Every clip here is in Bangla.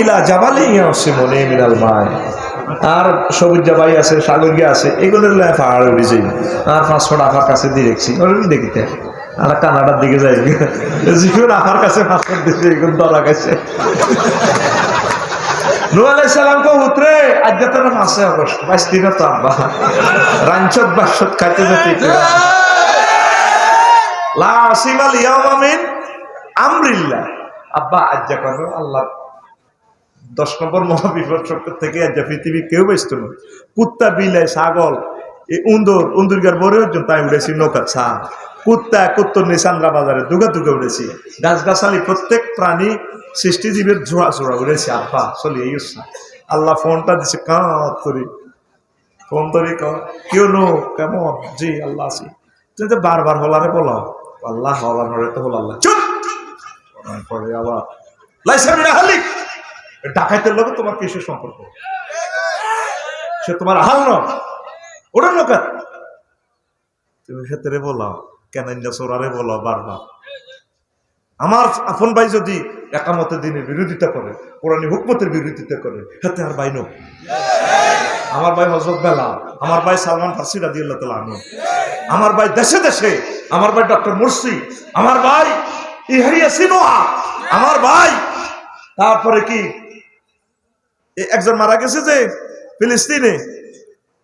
ইলা জাবালি ইয়াসিমুনি মিনাল মায় আর আছে, সাগর গিয়ে আছে যাই আর পাঁচশো টাকার কাছে দিয়ে ওরকম দেখিতে আর কানাডার দিকে যাই। কাছে পাঁচশো দিচ্ছে এগুলো ধরা গেছে বাইশ আব্বা। রাঞ্চত বাসত মিন আব্বা, আজ যা করো আল্লাহ দশ নম্বর মহাবিপদ চক্কর থেকে যা পৃথিবী কেউ ব্যস্ত নয় কুত্তা বিলে ছাগল, এই উন্দর, উন্দুরগার বড় অর্জন তাই উঠেছি নৌকা ছা কুত্তা, কুত্তর নিশান্দ্রা বাজারে দুগা দুগা উঠেছি গাছ গাছালি প্রত্যেক প্রাণী সৃষ্টিজীবের জোড়া জোড়া উঠেছি আব্বা চলি, এই আল্লাহ ফোনটা দিছে কাঁত করি। ফোন তরি কেউ নো, কেমন? জি, আল্লাহ আছি। তো বারবার হলারে বলো। আল্লাহ হলার নরে তো হল আল্লাহ চুপ! পরে আবার। লাইসামিনা হালিক! ডাকাইতের লোক তোমার কিসের সম্পর্ক? সে তোমার হাল ন ওটার লোক তুমি ক্ষেত্রে বলো কেন সোরারে বলো বারবার? আমার আপন ভাই যদি একামতে দিনের বিরোধিতা করে কোরআনী হুকমতের বিরোধিতা করে হাতে আর ভাই নো আমার ভাই হজরত বেলা আমার ভাই সালমান ফার্সি রাজি আল্লাহ তালা আমার ভাই দেশে দেশে আমার ভাই ডক্টর মুর্সি আমার ভাই ইহারিয়া সিনোয়া আমার ভাই তারপরে কি একজন মারা গেছে যে ফিলিস্তিনে।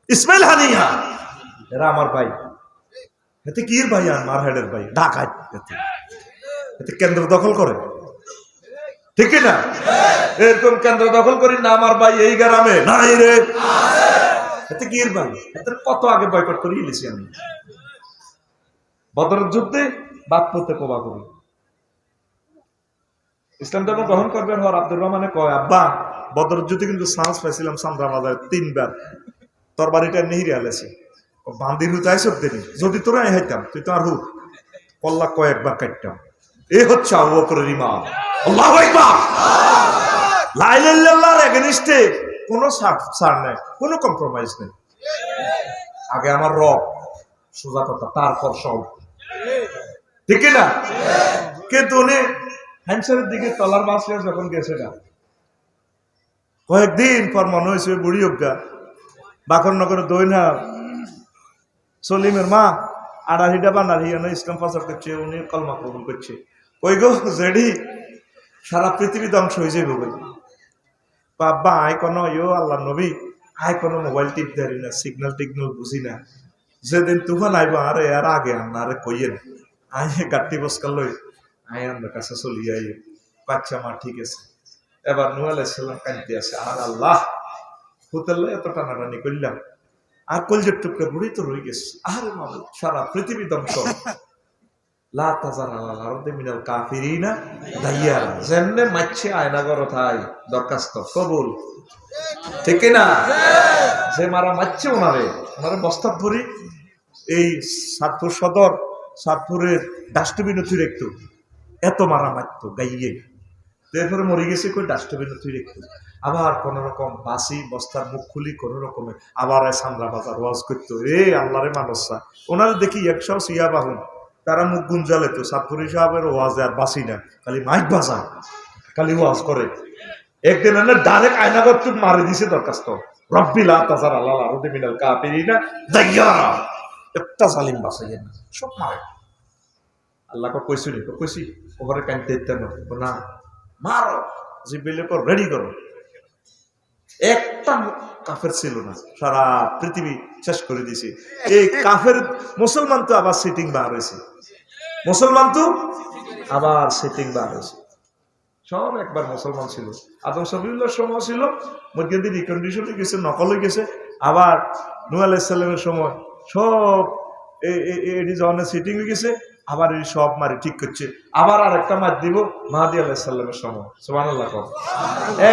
ইসমাইল হানিয়া। এরা আমার ভাই। এতে কি ভাই আর মারহেডের ভাই? ঢাকায়। এতে। কেন্দ্র দখল করে। ঠিক না? এরকম কেন্দ্র দখল করি না আমার ভাই এই গ্রামে। নাই রে। এতে কি ভাই? এতে কত আগে বয়কট করে ইলিছি আমি। বদরের যুদ্ধে বাদ পড়তে কোবা করি। ইসলাম ধর্ম গ্রহণ করবেন হর আব্দুর রহমানে কয়, আব্বা বদর যুদ্ধে কিন্তু সাহস পাইছিলাম সান্দ্রা বাজারে তিনবার। তোর বাড়িটা নিহিরে আলেছে। বান্দির হুতে আইসব দিনি, যদি তোরা হাইতাম, তুই তো আর হুক কল্লা কয়েকবার কাটতাম এ হচ্ছে আবু বকরের ইমাম আল্লাহু আকবার! লা ইলাহা ইল্লাল্লাহর এগেইনস্টে কোনো নাই, কোনো কম্প্রোমাইজ নেই। আগে আমার রব সোজা কথা, তারপর সব। ঠিক না? কিন্তু উনি হ্যান্সারের দিকে তলার মাসিয়া যখন গেছে না কয়েকদিন পর মনে হয়েছে বুড়ি অজ্ঞা বাকর নগর দই না। সলিমের মা আড়াহিটা বা নারিয়ানো ইসলাম প্রচার করছে, উনি কলমা কবুল করছে। ওই গো, জেডি, সারা পৃথিবী ধ্বংস হয়ে যাবে বলে বাবা, আয় কোনো, ইয়ো আল্লাহ নবী, আয় কোনো মোবাইল টিপ দেরি না সিগন্যাল টিগনাল বুঝি না। যেদিন তুফান আইব, আরে, আর আগে আন্না আরে কইয়েন। আয় গাট্টি বসকাল লই। আয় আমার কাছে চলি আই বাচ্চা মা, ঠিক আছে। এবার নু আলাইসাল্লাম কান্তি আছে আর আল্লাহ হোটেলে এত টানাটানি করলাম। আর কলজের টুকরা বুড়ি তো রয়ে গেছে। আর মাবু সারা পৃথিবী করো দরখাস্ত না যে মারা মারছে ওনারে ওনারে ভরি এই সাতপুর সদর ডাস্টবিন রেখতো এত মারা মারতো গাইয়ে। এরপরে মরে গেছে, কই ডাস্টবিন তুই রেখতো আবার কোন রকম বাসি বস্তার মুখ খুলি, কোন রকমে আবার সামরা বাজার ওয়াজ করতো এ আল্লাহরে মানুষরা ওনারা দেখি একশো সিয়া বাহুন, তারা মুখ গুঞ্জালে তো, সাতপুরি সাহেবের ওয়াজে আর বাসি না খালি মাইক বাজায়, খালি ওয়াজ করে। একদিন এনে ডাইরেক্ট আয়নাগর তুই মারি দিছে দরখাস্ত। রব্বিলা তাজার আল্লাহ আরও মিনাল কাপিরিনা দাইয়ারা। একটা জালিম বাসাই না সব মারে। আল্লাহ কইছি নি কইছি ওপরে কানতে না মারো জিবিলে কর রেডি করো। একটা কাফের ছিল না, সারা পৃথিবী শেষ করে দিয়েছে। এই কাফের মুসলমান তো আবার সিটিং বার হয়েছে। মুসলমান তো আবার সিটিং বার হয়েছে। সব একবার মুসলমান ছিল। আদম সবিউল্লাহ সময় ছিল মধ্যে রিকন্ডিশন গেছে নকল হয়ে গেছে। আবার নু আলাইসাল্লামের সময় সব এটি যখন সিটিং হয়ে গেছে আবার এই সব মারি ঠিক করছে। আবার আর একটা মার দিব, মাহাদি আলাহিসাল্লামের সময়। সোমান আল্লাহ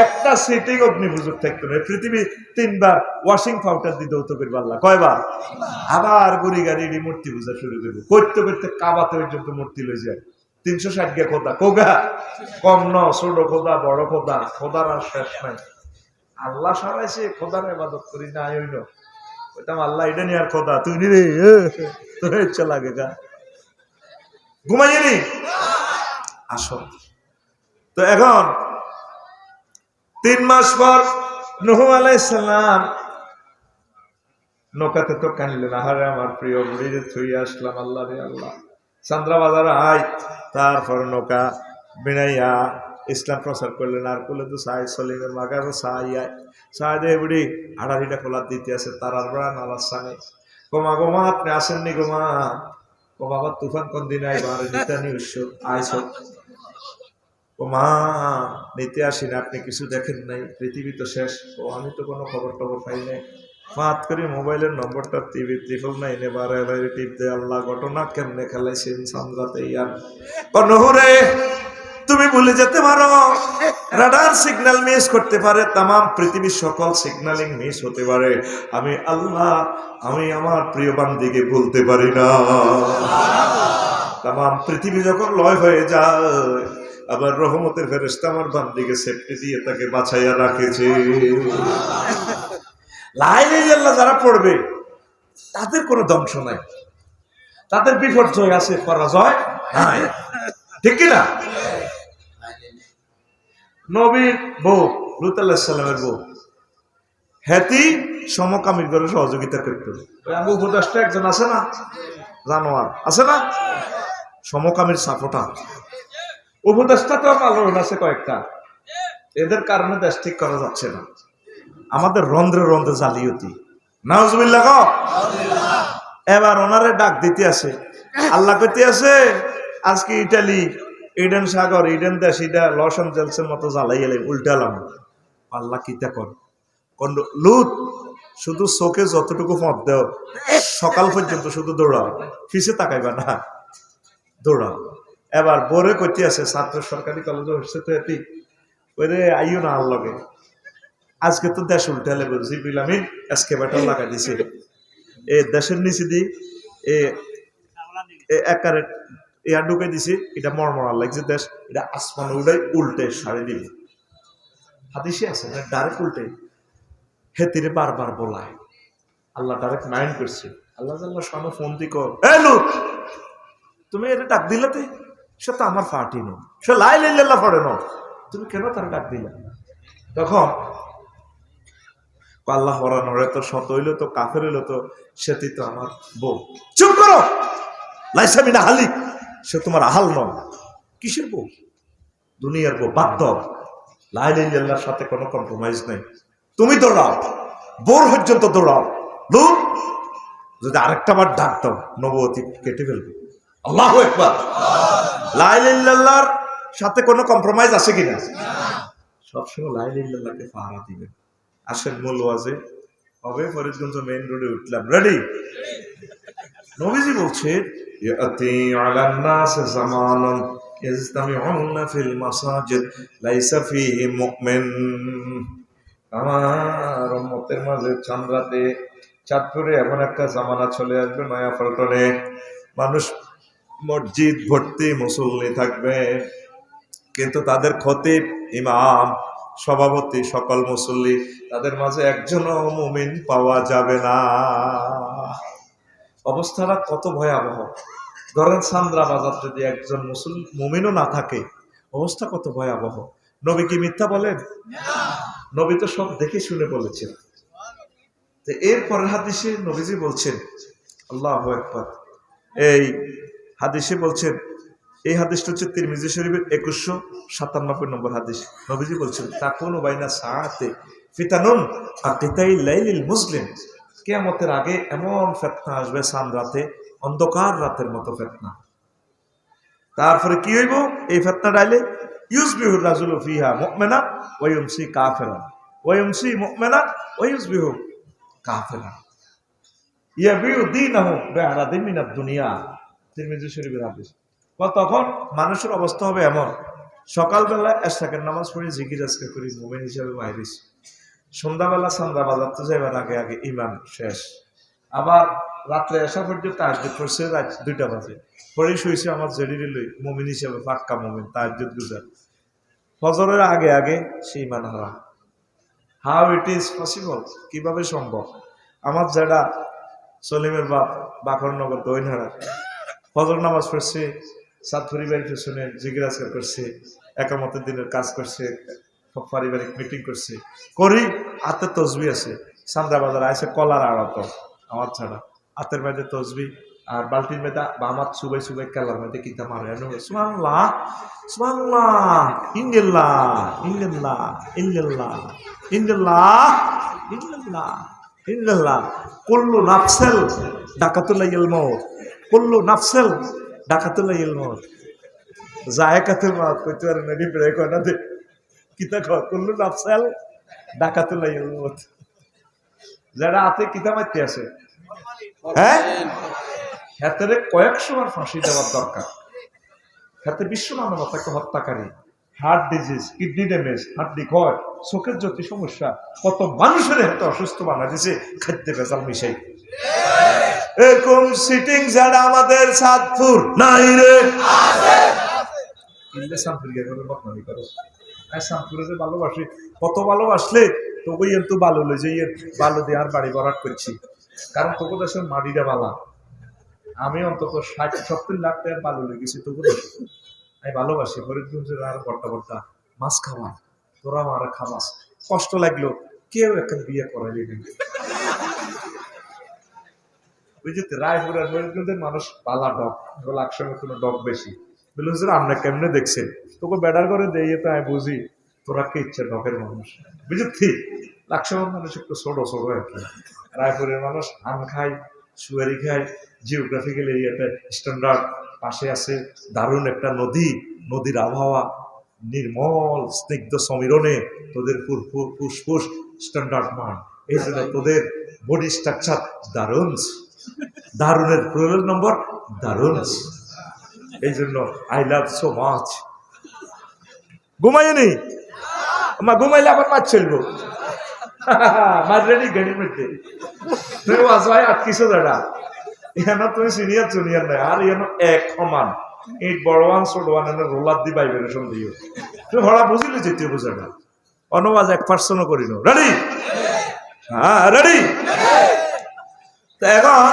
একটা সিটিং অগ্নি পুজোর থাকতো না পৃথিবী তিনবার ওয়াশিং পাউডার দৌত করবে আল্লাহ, কয়বার? আবার গুড়ি গাড়ি মূর্তি পূজা শুরু করবে। করতে করতে কাবাতে পর্যন্ত মূর্তি লয়ে যায়। তিনশো ষাট গিয়া খোদা কোগা কম ন, ছোট খোদা, বড় খোদা, খোদার আর শেষ নাই। আল্লাহ সারাইছে, খোদার এবাদত করি না হইল। ওইটাম আল্লাহ, এটা নিয়ে আর খোদা, তুই নি রে? তোর ইচ্ছা লাগে গা। ঘুমাইনি আসো। তো এখন, তিন মাস পর নহু আলাইসালাম নৌকাতে তো কানলেন আহারে আমার প্রিয় বুড়িরে থুই আসলাম আল্লাহ রে আল্লাহ। চান্দ্রা বাজার আয়, তারপর নৌকা বিনাইয়া ইসলাম প্রচার করলেন, আর করলে তো সাই সলিমের মাগার সাই আয়। সাই দে বুড়ি আড়াড়িটা খোলা দিতে আছে, তারার বেড়া নালার সামনে গোমা গোমা আপনি আসেননি গোমা ও বাবা তুফান কোন দিন নিতে ও মা নিতে আপনি কিছু দেখেন নাই, পৃথিবী তো শেষ। ও, আমি তো কোনো খবর টবর পাই নাই। ফাত করে মোবাইলের নম্বরটা, টিভি ত্রিপল নাইনে বারে টিপ আল্লাহ ঘটনা কেমনে খেলাইছেন, সামলাতে ইয়ার। ভুলে যেতে পারো। রাডার সিগন্যাল মিস করতে পারে, তামাম পৃথিবীর সকল সিগন্যালিং মিস হতে পারে। আমি আল্লাহ, আমি আমার প্রিয় বান্দিকে বলতে পারি না। তামাম পৃথিবী যখন লয় হয়ে যায়, আবার রহমতের ফেরেস্তা আমার বান্দিকে সেফটি দিয়ে তাকে বাছাইয়া রাখেছে। লাইল্লাহ যারা পড়বে, তাদের কোনো ধ্বংস নাই। তাদের বিপর্যয় আছে, পরাজয় নাই। ঠিক কিনা? নবীর বউ লুত আল্লাহামের বউ। হ্যাতি সমকামীর ঘরে সহযোগিতা করত। ওই আবু একজন আছে না? জানোয়ার। আছে না? সমকামীর সাপোটা। উপদেশটা তো ভালো আছে কয়েকটা। এদের কারণে দেশ ঠিক করা যাচ্ছে না। আমাদের রন্ধ্রে রন্ধ্রে জালিয়তি। নাউজবিল্লা ক এবার ওনারে ডাক দিতে আছে। আল্লাহ কইতে আছে আজকে ইটালি ইডেন সাগর, ইডেন দেশ, ইডা লস এঞ্জেলসের মতো জ্বালাই এলে উল্টালাম। আল্লাহ কিতা কর? কোন লুত, শুধু চোখে যতটুকু পথ দেও, সকাল পর্যন্ত শুধু দৌড়াও। ফিসে তাকাইবা না, দৌড়াও। এবার বোরে কইতে আছে, ছাত্র সরকারি কলেজে হচ্ছে তো এটি। ওরে, আইও না আল্লগে আজকে তো দেশ উল্টালে বলছি বিলামিন এসকেভেটর লাগা দিছে। এ দেশের নিচে দি এ একারে ইয়া ঢুকে দিছি, এটা মরমরার লাগছে দেশ, এটা আসমান উড়াই উল্টে সারি দিবে। হাদিসে আছে ডাইরেক্ট উল্টে। হেতিরে বারবার বলায়। আল্লাহ ডাইরেক্ট মাইন্ড করছে। আল্লাহ আল্লাহ সামনে ফোন দি কর তুমি এটা ডাক দিলাতে সে তো আমার পার্টি নো। সে লাই লাইল্লাহ পড়ে নো। তুমি কেন তার ডাক দিলা? তখন আল্লাহ হরানোরে তো, শত হইল তো, কাফের হইল তো সেটি তো আমার বউ। চুপ করো! লাইসামি না হালি সে তোমার আহাল নয়। কিসের বউ? দুনিয়ার বউ বাদ দাও লাইলাইল্লাহর সাথে কোনো কম্প্রোমাইজ নেই। তুমি দৌড়াও। বোর পর্যন্ত দৌড়াও। লু। যদি আরেকটা বার ডাক দাও নবতী কেটে ফেলবে। আল্লাহ একবার লাইলাইল্লাহর সাথে কোনো কম্প্রোমাইজ আছে কিনা? সবসময় লাইলাইল্লাহকে পাহারা দিবেন আসেন মূল ওয়াজে হবে ফরিদগঞ্জ মেইন রোডে উঠলাম। রেডি নবীজি বলছে ইয়াতি আলান নাস জামানুন ইজতামিউনা ফিল মাসাজিদ লাইসা ফিহি মুমিন আমার উম্মতের মাঝে চান্দ্রাতে চাঁদপুরে এমন একটা জামানা চলে আসবে নয়া পল্টনে। মানুষ মসজিদ ভর্তি মুসল্লি থাকবে। কিন্তু তাদের খতিব, ইমাম, সভাপতি সকল মুসল্লি, তাদের মাঝে একজনও মুমিন পাওয়া যাবে না। অবস্থাটা কত ভয়াবহ। ধরেন সান্দ্রা বাজার যদি একজন মুসল মুমিনও না থাকে, অবস্থা কত ভয়াবহ। নবী কি মিথ্যা বলেন? নবী তো সব দেখে শুনে বলেছেন। এরপরের হাদিসে নবীজি বলছেন, আল্লাহ একবার এই হাদিসে বলছেন, এই হাদিসটা হচ্ছে তিরমিজি শরীফের একুশশো সাতানব্বই নম্বর হাদিস। নবীজি বলছেন তা কোনো বাইনা সাহাতে ফিতানুন আর আকিতাই লাইলিল মুসলিম। কেয়ামতের আগে এমন ফেতনা আসবে সান রাতে, অন্ধকার রাতের মতো ফেতনা। তারপরে কি হইব? এই ফেতনা ডাইলে ইউজবিহুর রাজুল ফিহা মুকমেনা ওয়ুমসি কাফেরা। ওয়ুমসি মুকমেনা ওয়ুজবিহু কাফেরা। ইয়াবিউ দীনাহু বিআরাদিন মিনাদ দুনিয়া। তিরমিজি শরীফের হাদিস। তখন মানুষের অবস্থা হবে এমন। সকালবেলা এসাকের নামাজ পড়ি জিকির আজকে করি, মোমেন হিসাবে বাইরিস সন্ধ্যাবেলা সন্ধ্যা বাজার তো যাইবার আগে আগে ইমান শেষ। আবার রাত্রে আসা পর্যন্ত তাহাজুদ করছে, রাত দুইটা বাজে। পরে শুয়েছে আমার জেডিরে লই, মমিন হিসাবে, পাক্কা মমিন তাহাজুদ গুজার। ফজরের আগে আগে সে ইমান হারা। হাউ ইট ইজ পসিবল কীভাবে সম্ভব? আমার যারা সলিমের বাপ বাকরনগর দৈনহারা ফজর নামাজ পড়ছে, সাত পরিবারের পেছনে জিজ্ঞাসা করছে, একামতের দিনের কাজ করছে পারিবারিক মিটিং করছে। করি, হাতে তসবি আছে। সান্দ্রা বাজার আছে কলার আড়ত, আমার ছাড়া। হাতের মধ্যে তসবি আর বালতির মধ্যে বামাত সুবাই সুবাই কালার মধ্যে কিতা মারে। সুমাল্লাহ সুমাল্লাহ ইন্দিল্লাহ ইন্দিল্লাহ ইন্দিল্লাহ ইন্দিল্লাহ ইন্দিল্লাহ ইন্দিল্লাহ, কুল্লু নাফসেল ডাকাতুল্লাহ ইলমত কুল্লু নাফসেল ডাকাতুল্লাহ ইলমত জায়কাতুল মাত, কইতে পারে না ডিপরে কিতা কুল্লু নাফসেল ইলমত যারা হাতে কিতা মারতে আছে হ্যাঁ? হাতের কয়েকশো বার ফাঁসি দেওয়ার দরকার। হাতে বিশ্ব মানবতাকে হত্যাকারী হার্ট ডিজিজ কিডনি ড্যামেজ হাড্ডি ক্ষয় চোখের জ্যোতি সমস্যা কত মানুষের হাতে অসুস্থ বানা দিছে খাদ্য বেজাল মিশাই। এরকম সিটিং যারা আমাদের সাতপুর নাই রে। করে। বদনামি করো আর সাতপুরে যে ভালোবাসি, কত ভালোবাসলে তোকে তো ভালো লই যে ভালো দিয়ে আর বাড়ি ভরাট করছি। কারণ তোকে দেশের মাটিটা বালা। আমি অন্তত ষাট, সত্তর লাখ টাকার ভালো লেগেছি তোকে আমি ভালোবাসি ফরিদগঞ্জের আর বড়টা বড়টা মাছ খাওয়া তোরা আমার খাবাস। কষ্ট লাগল, কেউ একটা বিয়ে করাইলি না বুঝতে রায়পুরের ফরিদগঞ্জের মানুষ পালা ডগ এগুলো একসঙ্গে কোনো ডগ বেশি। বলে হুজুর আমরা কেমনে দেখছেন? তোকে বেডার করে দিয়ে তো আমি বুঝি। তোরা কে ইচ্ছে ডগের মানুষ? বুঝলি লাকসামের মানুষ একটু ছোট ছোট আর কি। রায়পুরের মানুষ আম খায়, সুয়ারি খায় জিওগ্রাফিক্যাল এরিয়াতে স্ট্যান্ডার্ড পাশে আছে দারুণ একটা নদী, নদীর আবহাওয়া নির্মল, স্নিগ্ধ সমীরণে তোদের ফুসফুস স্ট্যান্ডার্ড মান। এই জন্য তোদের বডি স্ট্রাকচার দারুণ। দারুণের প্রয়োগ নম্বর দারুণ। এই জন্য আই লাভ সো মাচ ঘুমাইনি মা, ঘুমাইলে আবার মাছ চলবো মাছ রেডি গাড়ির মধ্যে। তুমি বাসায় আটকিছো দাদা। এখানে তুমি সিনিয়র জুনিয়র নাই আর এখানে এক সমান। এই বড় ওয়ান ছোট ওয়ান এনে রোলার দি ভাইব্রেশন দিও। তুমি হরা বুঝিলে যেতে বুঝে না অনুবাদ এক পার্সনও করি না রেডি হ্যাঁ রেডি এখন,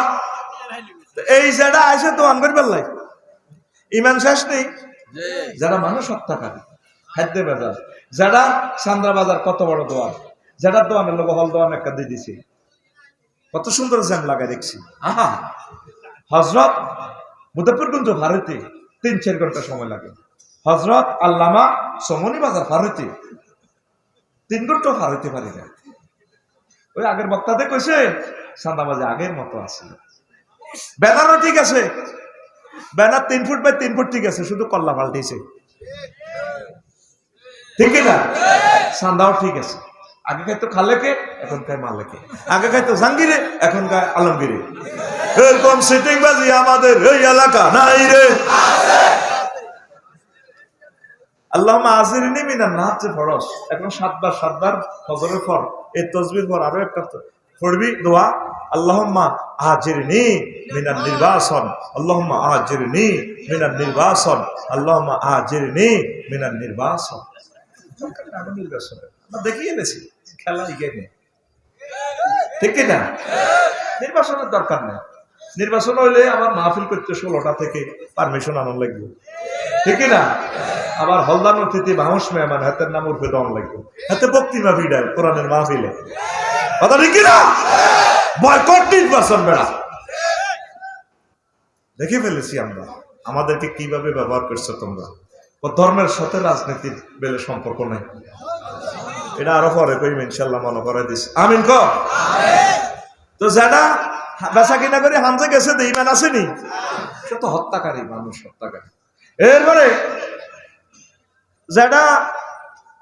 এই যেটা আইসে তো আনবার পারলাই ইমান শেষ নেই? যারা মানুষ হত্যাকারী খাদ্য বাজার। যারা সান্দ্রা বাজার কত বড় দোয়ান যারা দোয়ানের লোক হল দোয়ান একটা দিয়ে দিছে। কত সুন্দর জ্যাম লাগাই দেখছি। আহা! হজরত মুজাফরগঞ্জ ভারতে তিন চার ঘণ্টা সময় লাগে। হজরত আল্লামা সমনি বাজার ভারতে তিন ঘণ্টা ভারতে পারি না। ওই আগের বক্তাতে কইছে সান্দাবাজে আগের মতো আছে। ব্যানারও ঠিক আছে ব্যানার তিন ফুট বাই তিন ফুট ঠিক আছে, শুধু কল্লা পাল্টেছে। ঠিক না সান্দাও ঠিক আছে। আগে খাইতো খালেকে এখন খায় মালেকে। আগে খাইতো জাঙ্গিরে এখন খায় আলমগিরে। এরকম সিটিং বাজি আমাদের এই এলাকা নাই রে। আল্লাহ আজিরিনি মিনার না হচ্ছে ফরস এখন সাতবার সাতবার ফজরের পর এই তসবির পর আরও একটা পড়বি দোয়া। আল্লাহম্মা আজিরিনি মিনার নির্বাসন। আল্লাহম্মা আজিরিনি মিনার নির্বাসন। আল্লাহম্মা আজিরিনি মিনার নির্বাসন। নেই আমার দেখিয়ে এনেছি, খেলা নেই। ঠিক না নির্বাচনের দরকার নেই। নির্বাচন হইলে আমার মাহফিল করতে ষোলোটা থেকে পারমিশন আনার লাগবে। ঠিক না আবার হলদার অতিথি মানুষ মেহমান, হাতের নাম উঠবে দম লাগবে। হাতে বক্তিমা ভিড়ায় কোরআনের মাহফিলে। দেখে ফেলেছি আমরা। আমাদেরকে কীভাবে ব্যবহার করছ তোমরা? ধর্মের সাথে রাজনীতির বেলে সম্পর্ক এটা আরও পরে ইনশাল্লাহ মনে করে দিস আমিন তো কিনা করে হামজে গেছে তো ইমান আসেনি? সে তো হত্যাকারী, মানুষ হত্যাকারী। এরপরে যারা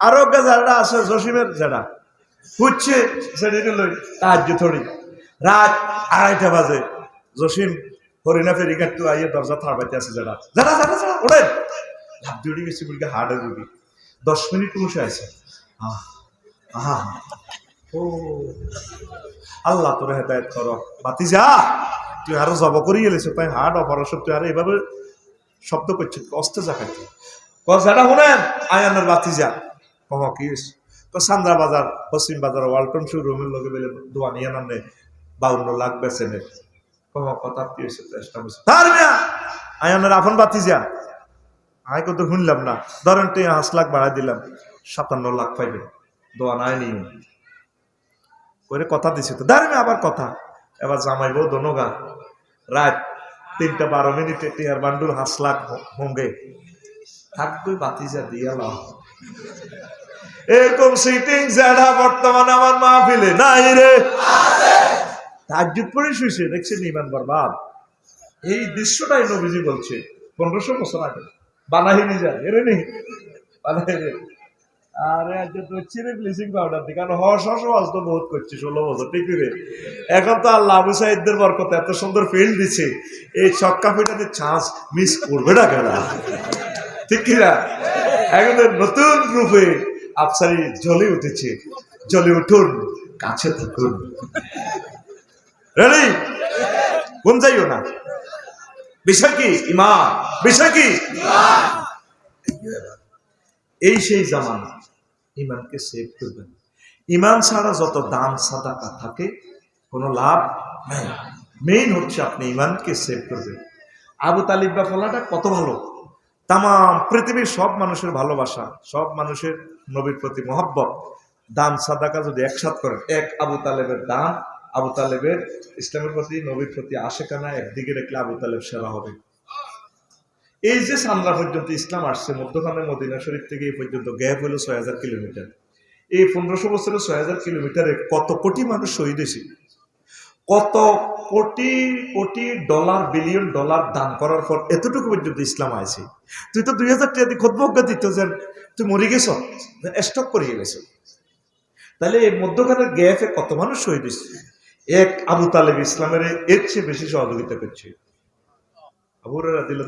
আরোগ্য যারা আছে, জসিমের যারা থরি। রাত আড়াইটা বাজে। জসিম হরিণা ফেরি কাটতে, আইয়ে দরজা থাড়বাইতে আছে যারা। যারা যারা যারা ওড়েন গেছি দশ মিনিট বসে আছে। ও। আল্লাহ তোর হেদায়ত কর। বাতি যা তুই আরও জব করি গেলিস তাই হার্ট অপারেশন তুই আরও এভাবে শব্দ করছিস অস্তে জাকাইতে। কথাটা শুনেন, আয়ানের বাতি যা কহ, কি হয়েছে? সান্দ্রা বাজার, পশ্চিম বাজার, ওয়ালটন শু রুমের লগে বেলে দোয়া নিয়ে নামে বাউন্ন লাখ কহ কথা চেষ্টা বাতি যা। না। লাখ দিলাম, সাতান্ন লাখ পাইবে। দোয়া কথা দিছি আবার কথা। এবার জামাইবো দনগা রাত তিনটা বারো মিনিটে টিয়ার বান্ডুল হাঁস লাখ হোঙ্গে। থাকবে বাতিজা দিয়া লাও। এরকম সিটিং যারা বর্তমানে আমার মাহফিলে নাই রে। তাজ্জুদ শুয়েছে দেখছেন ইমান বরবাদ। এই দৃশ্যটাই নবীজি বলছে, পনেরোশো বছর আগে। বানাহিনি যায় এরে আরে আজকে তো ব্লিচিং পাউডার কারণ হস হস তো বহুত করছি, ষোলো বছর, ঠিক রে এখন তো আল্লাহ আবু সাইদদের বরকত এত সুন্দর ফিল্ড দিছে। এই ছক্কা ফিটাতে চান্স মিস করবে না কেন? ঠিক কিনা? এখন নতুন রূপে আফসারি জ্বলে উঠেছে। জ্বলে উঠুন, কাছে থাকুন। রেডি কোন যাইও না। বিষয় কি ইমান বিষয় কি এই সেই জামানা ইমানকে সেভ করবেন। ইমান ছাড়া যত দান সাদাকা থাকে, কোনো লাভ নাই। মেইন হচ্ছে আপনি ইমানকে সেভ করবেন। আবু তালিব ফলাটা কত ভালো? তাম পৃথিবীর সব মানুষের ভালোবাসা, সব মানুষের নবীর প্রতি মহব্বত, দান, সাদাকা যদি একসাথ করেন, এক আবু তালেবের দান, আবু তালেবের ইসলামের প্রতি, নবীর প্রতি আসে কানা একদিকে রেখলে আবু তালেব সেরা হবে। এই যে সামরা পর্যন্ত ইসলাম আসছে, মধ্যখানে মদিনা শরীফ থেকে এই পর্যন্ত গ্যাপ হলো ছয় হাজার কিলোমিটার। এই পনেরোশো বছরের ছয় হাজার কিলোমিটারে কত কোটি মানুষ শহীদ হয়েছে? কত crore crore dollar, billion dollar দান করার পর এতটুকু পর্যন্ত ইসলাম আছে তুই তো দুই হাজার টাকা দিয়ে দিত যে তুই মরে গেছ স্টক করিয়ে গেছ। তাহলে এই মধ্যখানের গ্যাপে কত মানুষ শহীদ হয়েছে এক আবু তালেব ইসলামের এর চেয়ে বেশি সহযোগিতা করছে। আবুরা দিল